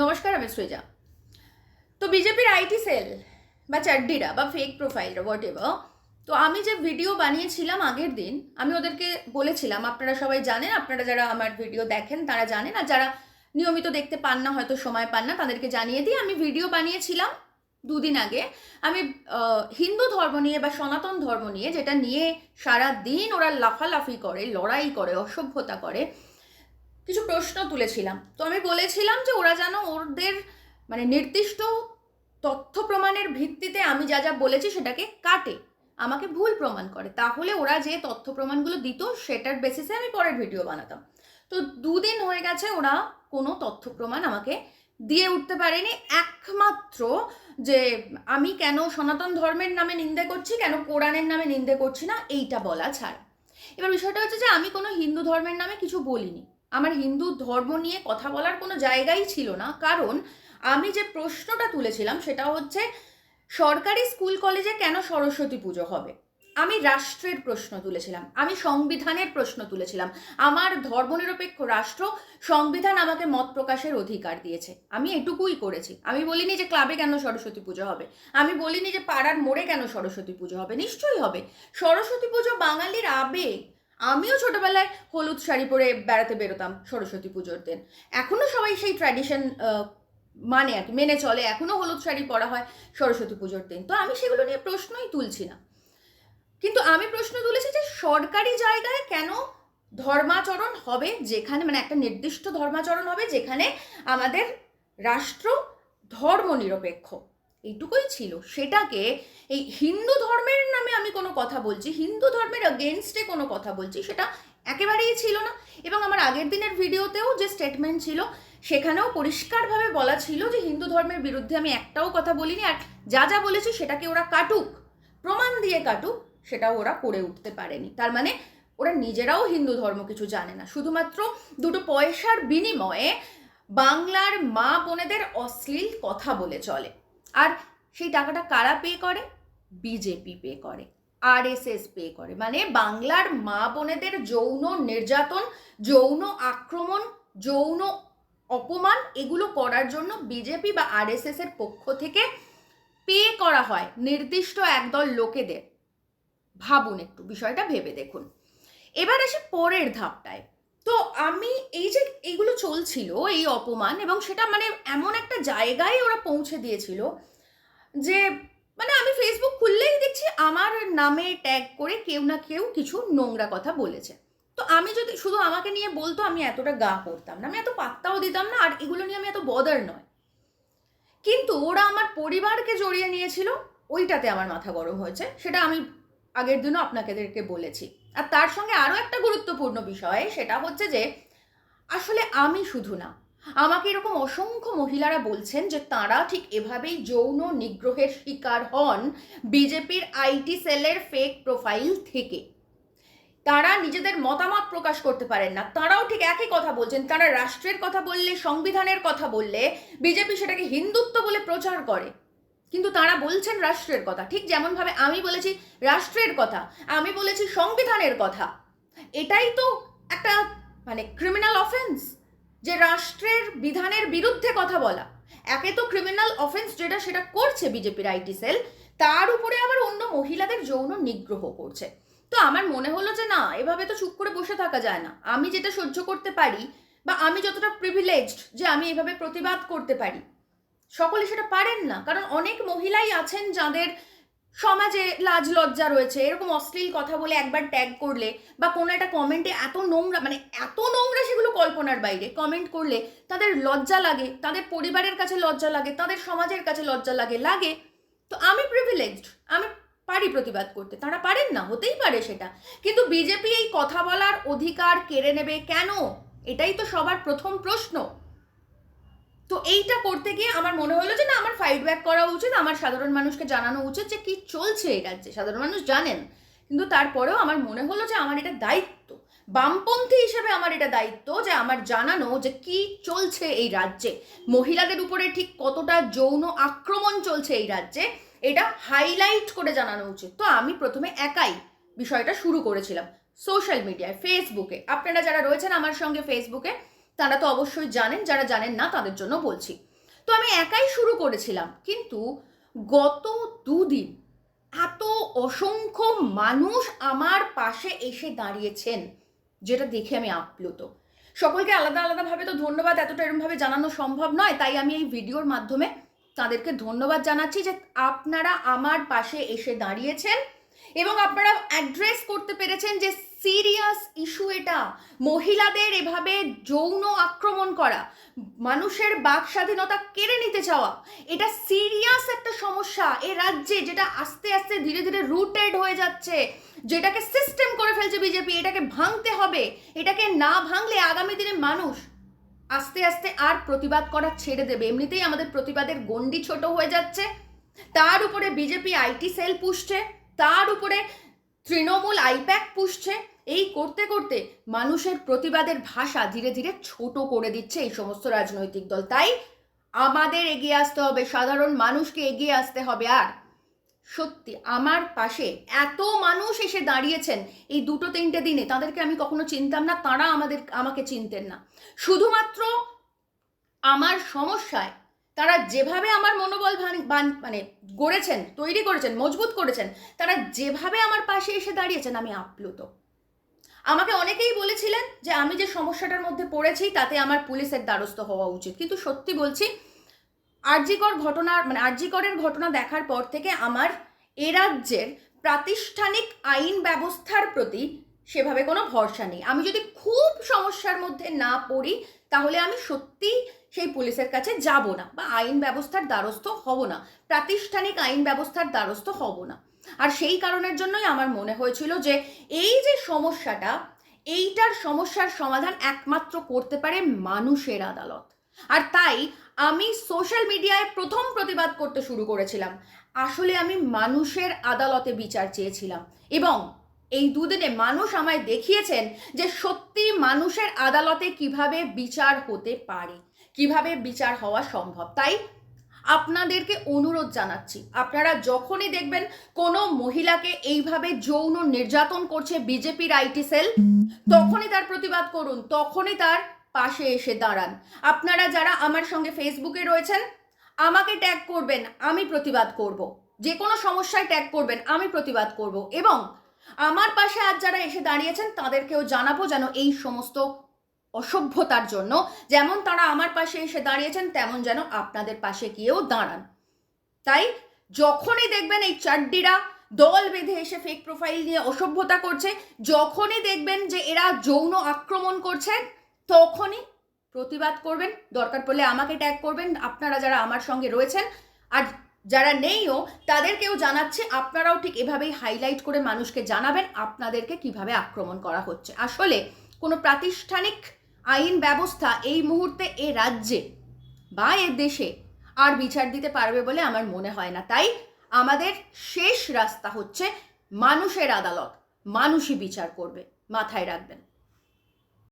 নমস্কার, আমি সৃজা। তো বিজেপির আইটি সেল বা চাড্ডিরা বা ফেক প্রোফাইল হোয়াট এভার তো আমি যে ভিডিও বানিয়েছিলাম আগের দিন, আমি ওদেরকে বলেছিলাম, আপনারা সবাই জানেন, আপনারা যারা আমার ভিডিও দেখেন, তারা জানেন, আর যারা নিয়মিত দেখতে পান না, হয়তো সময় পান না, তাদেরকে জানিয়ে দিই, আমি ভিডিও বানিয়েছিলাম দুদিন আগে। আমি হিন্দু ধর্ম নিয়ে বা সনাতন ধর্ম নিয়ে, যেটা নিয়ে সারা দিন ওরা লাফালাফি করে, লড়াই করে, অসভ্যতা করে কিছু প্রশ্ন তুলেছিলাম। তো আমি বলেছিলাম যে ওরা যেন ওদের মানে নির্দিষ্ট তথ্য প্রমাণের ভিত্তিতে আমি যা যা বলেছি সেটাকে কাটে, আমাকে ভুল প্রমাণ করে। তাহলে ওরা যে তথ্য প্রমাণগুলো দিত সেটার বেসিসে আমি পরের ভিডিও বানাতাম। তো দুদিন হয়ে গেছে ওরা কোনো তথ্য প্রমাণ আমাকে দিয়ে উঠতে পারেনি। একমাত্র যে আমি কেন সনাতন ধর্মের নামে নিন্দে করছি, কেন কোরআনের নামে নিন্দে করছি না, এইটা বলা ছাড়া। এবার বিষয়টা হচ্ছে যে আমি কোনো হিন্দু ধর্মের নামে কিছু বলিনি। আমার হিন্দু ধর্ম নিয়ে কথা বলার কোনো জায়গাই ছিল না। কারণ আমি যে প্রশ্নটা তুলেছিলাম সেটা হচ্ছে, সরকারি স্কুল কলেজে কেন সরস্বতী পুজো হবে? আমি রাষ্ট্রের প্রশ্ন তুলেছিলাম, আমি সংবিধানের প্রশ্ন তুলেছিলাম। আমার ধর্মনিরপেক্ষ রাষ্ট্র, সংবিধান আমাকে মত প্রকাশের অধিকার দিয়েছে। আমি এটুকুই করেছি। আমি বলিনি যে ক্লাবে কেন সরস্বতী পুজো হবে। আমি বলিনি যে পাড়ার মোড়ে কেন সরস্বতী পুজো হবে। নিশ্চয়ই হবে। সরস্বতী পুজো বাঙালির আবেগ। আমিও ছোটবেলায় হলুদ শাড়ি পরে বেড়াতে বেরোতাম সরস্বতী পুজোর দিন। এখনও সবাই সেই ট্র্যাডিশন মানে আর কি, মেনে চলে। এখনও হলুদ শাড়ি পরা হয় সরস্বতী পুজোর দিন। তো আমি সেগুলো নিয়ে প্রশ্নই তুলছি না। কিন্তু আমি প্রশ্ন তুলেছি যে সরকারি জায়গায় কেন ধর্মাচরণ হবে? যেখানে মানে একটা নির্দিষ্ট ধর্মাচরণ হবে যেখানে আমাদের রাষ্ট্র ধর্মনিরপেক্ষ। এইটুকুই ছিল। সেটাকে এই হিন্দু ধর্মের কথা বলছি, হিন্দু ধর্মের অগেনস্টে কোনো কথা বলছি, সেটা একেবারেই ছিল না। এবং আমার আগের দিনের ভিডিওতেও যে স্টেটমেন্ট ছিল, সেখানেও পরিষ্কারভাবে বলা ছিল যে হিন্দু ধর্মের বিরুদ্ধে আমি একটাও কথা বলিনি, আর যা যা বলেছি সেটাকে ওরা কাটুক, প্রমাণ দিয়ে কাটুক, সেটাও ওরা করে উঠতে পারেনি। তার মানে ওরা নিজেরাও হিন্দু ধর্ম কিছু জানে না। শুধুমাত্র দুটো পয়সার বিনিময়ে বাংলার মা বোনেদের অশ্লীল কথা বলে চলে। আর সেই টাকাটা কারা পে করে? বিজেপি পে করে। আরএসএস পে করে। মানে বাংলার মা বোনেদের যৌন নির্যাতন, যৌন আক্রমণ, যৌন অপমান এগুলো করার জন্য বিজেপি বা আরএসএস এর পক্ষ থেকে পে করা হয় নির্দিষ্ট একদল লোকেদের। ভাবুন একটু, বিষয়টা ভেবে দেখুন। এবার আসি পরের ধাপটায়। তো আমি এই যে এইগুলো চলছিল, এই অপমান, এবং সেটা মানে এমন একটা জায়গায় ওরা পৌঁছে দিয়েছিল যে মানে আমি ফেসবুক খুললেই দেখছি আমার নামে ট্যাগ করে কেউ না কেউ কিছু নোংরা কথা বলেছে। তো আমি যদি শুধু আমাকে নিয়ে বলতো, আমি এতটা গা করতাম না, আমি এত পাত্তাও দিতাম না, আর এগুলো নিয়ে আমি এত বদার নয়। কিন্তু ওরা আমার পরিবারকে জড়িয়ে নিয়েছিল, ওইটাতে আমার মাথা গরম হয়েছে, সেটা আমি আগের দিনও আপনাদেরকে বলেছি। আর তার সঙ্গে আরও একটা গুরুত্বপূর্ণ বিষয়, সেটা হচ্ছে যে আসলে আমি শুধু না আমাকে এরকম অসংখ্য মহিলারা বলছেন যে তারা ঠিক এভাবেই যৌন নিগ্রহের শিকার হন বিজেপির আইটি সেলের ফেক প্রোফাইল থেকে। তারা নিজেদের মতামত প্রকাশ করতে পারেন না। তারাও ঠিক একই কথা বলছেন। তারা রাষ্ট্রের কথা বললে, সংবিধানের কথা বললে, বিজেপি সেটাকে হিন্দুত্ব বলে প্রচার করে। কিন্তু তারা বলছেন রাষ্ট্রের কথা। ঠিক যেমনভাবে আমি বলেছি রাষ্ট্রের কথা, আমি বলেছি সংবিধানের কথা। এটাই তো একটা মানে ক্রিমিনাল অফেন্স যে রাষ্ট্রের বিধানের বিরুদ্ধে কথা বলা। একে তো ক্রিমিনাল অফেন্স যেটা সেটা করছে বিজেপির আইটি সেল, তার উপরে আবার অন্য মহিলাদের যৌন নিগ্রহ করছে। তো আমার মনে হলো যে না, এভাবে তো চুপ করে বসে থাকা যায় না। আমি যেটা সহ্য করতে পারি বা আমি যতটা প্রিভিলেজড যে আমি এভাবে প্রতিবাদ করতে পারি, সকলে সেটা পারেন না। কারণ অনেক মহিলাই আছেন যাদের সমাজে লাজ লজ্জা রয়েছে, এরকম অশ্লীল কথা বলে একবার ট্যাগ করলে বা কোনো একটা কমেন্টে এত নোংরা মানে এত নোংরা সেগুলো কল্পনার বাইরে কমেন্ট করলে তাদের লজ্জা লাগে, তাদের পরিবারের কাছে লজ্জা লাগে, তাদের সমাজের কাছে লজ্জা লাগে লাগে। তো আমি প্রিভিলেজড আমি পারি প্রতিবাদ করতে, তারা পারেন না, হতেই পারে সেটা। কিন্তু বিজেপি এই কথা বলার অধিকার কেড়ে নেবে কেন? এটাই তো সবার প্রথম প্রশ্ন। তো এইটা করতে গিয়ে আমার মনে হলো যে না, আমার ফাইট ব্যাক করা উচিত, আমার সাধারণ মানুষকে জানানো উচিত যে কি চলছে এই রাজ্যে। সাধারণ মানুষ জানেন, কিন্তু তারপরেও আমার মনে হলো যে আমার এটা দায়িত্ব। বামপন্থী হিসেবে আমার এটা দায়িত্ব যে আমার জানানো যে কি চলছে এই রাজ্যে। মহিলাদের উপরে ঠিক কতটা যৌন আক্রমণ চলছে এই রাজ্যে, এটা হাইলাইট করে জানানো উচিত। তো আমি প্রথমে একাই বিষয়টা শুরু করেছিলাম। সোশ্যাল মিডিয়ায় ফেসবুকে আপনারা যারা রয়েছেন আমার সঙ্গে ফেসবুকে তারা তো অবশ্যই জানেন, যারা জানেন না তাদের জন্য বলছি। তো আমি একাই শুরু করেছিলাম, কিন্তু গত দুদিন এত অসংখ্য মানুষ আমার পাশে এসে দাঁড়িয়েছেন, যেটা দেখে আমি আপ্লুত। সকলকে আলাদা আলাদাভাবে তো ধন্যবাদ, এতটা এরমভাবে জানানো সম্ভব নয়, তাই আমি এই ভিডিওর মাধ্যমে তাদেরকে ধন্যবাদ জানাচ্ছি যে আপনারা আমার পাশে এসে দাঁড়িয়েছেন এবং আপনারা অ্যাড্রেস করতে পেরেছেন যে সিরিয়াস ইস্যু এটা। মহিলাদের এভাবে যৌন আক্রমণ করা, মানুষের বাক স্বাধীনতা কেড়ে নিতে চাওয়া, এটা সিরিয়াস একটা সমস্যা এ রাজ্যে যেটা আস্তে আস্তে ধীরে ধীরে রুটেড হয়ে যাচ্ছে, যেটাকে সিস্টেম করে ফেলছে বিজেপি এটাকে ভাঙতে হবে, এটাকে না ভাঙলে আগামী দিনে মানুষ আস্তে আস্তে আর প্রতিবাদ করা ছেড়ে দেবে। এমনিতেই আমাদের প্রতিবাদের গণ্ডি ছোট হয়ে যাচ্ছে, তার উপরে বিজেপি আইটি সেল পুষছে, তার উপরে তৃণমূল আইপ্যাক পুষছে এই করতে করতে মানুষের প্রতিবাদের ভাষা ধীরে ধীরে ছোট করে দিচ্ছে এই সমস্ত রাজনৈতিক দল। তাই আমাদের এগিয়ে আসতে হবে, সাধারণ মানুষকে এগিয়ে আসতে হবে। আর সত্যি, আমার পাশে এত মানুষ এসে দাঁড়িয়েছেন এই দুটো তিনটে দিনে, তাদেরকে আমি কখনো চিনতাম না, তারা আমাদের, আমাকে চিনতেন না। শুধুমাত্র আমার সমস্যায় তারা যেভাবে আমার মনোবল মানে গড়েছেন, তৈরি করেছেন, মজবুত করেছেন, তারা যেভাবে আমার পাশে এসে দাঁড়িয়েছেন, আমি আপ্লুত। আমাকে অনেকেই বলেছিলেন যে আমি যে সমস্যাটার মধ্যে পড়েছি, তাতে আমার পুলিশের দ্বারস্থ হওয়া উচিত। কিন্তু সত্যি বলছি, আরজিকর ঘটনার মানে আরজিকরের ঘটনা দেখার পর থেকে আমার এ রাজ্যের প্রাতিষ্ঠানিক আইন ব্যবস্থার প্রতি সেভাবে কোনো ভরসা নেই। আমি যদি খুব সমস্যার মধ্যে না পড়ি, তাহলে আমি সত্যি সেই পুলিশের কাছে যাব না বা আইন ব্যবস্থার দ্বারস্থ হব না। প্রাতিষ্ঠানিক আইন ব্যবস্থার দ্বারস্থ হব না। আর সেই কারণের জন্যই আমার মনে হয়েছিল যে এই যে সমস্যাটা, এইটার সমস্যার সমাধান একমাত্র করতে পারে মানুষের আদালত। আর তাই আমি সোশ্যাল মিডিয়ায় প্রথম প্রতিবাদ করতে শুরু করেছিলাম। আসলে আমি মানুষের আদালতে বিচার চেয়েছিলাম এবং এই দুদিনে মানুষ আমায় দেখিয়েছেন যে সত্যি মানুষের আদালতে কীভাবে বিচার হতে পারে, কীভাবে বিচার হওয়া সম্ভব। তাই আপনাদেরকে অনুরোধ জানাচ্ছি। আপনারা যখনই দেখবেন কোনো মহিলাকে এইভাবে যৌন নির্যাতন করছে বিজেপির আইটি সেল, তখনই তার প্রতিবাদ করুন, তখনই তার পাশে এসে দাঁড়ান। আপনারা যারা আমার সঙ্গে ফেসবুকে রয়েছেন, আমাকে ট্যাগ করবেন, আমি প্রতিবাদ করব। যে কোনো সমস্যায় ট্যাগ করবেন, আমি প্রতিবাদ করব। এবং আমার পাশে আজ যারা এসে দাঁড়িয়েছেন, তাদেরকেও জানাব যেন এই সমস্ত অসভ্যতার জন্য। যেমন তারা আমার পাশে এসে দাঁড়িয়েছেন, তেমন যেন আপনাদের পাশে গিয়েও দাঁড়ান। তাই যখনই দেখবেন এই চাড্ডিরা দল বেঁধে এসে ফেক প্রোফাইল নিয়ে অসভ্যতা করছে, যখনই দেখবেন যে এরা যৌন আক্রমণ করছে, তখনই প্রতিবাদ করবেন। দরকার পড়লে আমাকে ট্যাগ করবেন। আপনারা যারা আমার সঙ্গে রয়েছেন আর যারা নেইও, তাদেরকেও জানাচ্ছে, আপনারাও ঠিক এভাবেই হাইলাইট করে মানুষকে জানাবেন, আপনাদেরকে কীভাবে আক্রমণ করা হচ্ছে। আসলে কোনো প্রাতিষ্ঠানিক আইন ব্যবস্থা এই মুহূর্তে এ রাজ্যে বা এ দেশে আর বিচার দিতে পারবে বলে আমার মনে হয় না। তাই আমাদের শেষ রাস্তা হচ্ছে মানুষের আদালত, মানুষই বিচার করবে, মাথায় রাখবেন।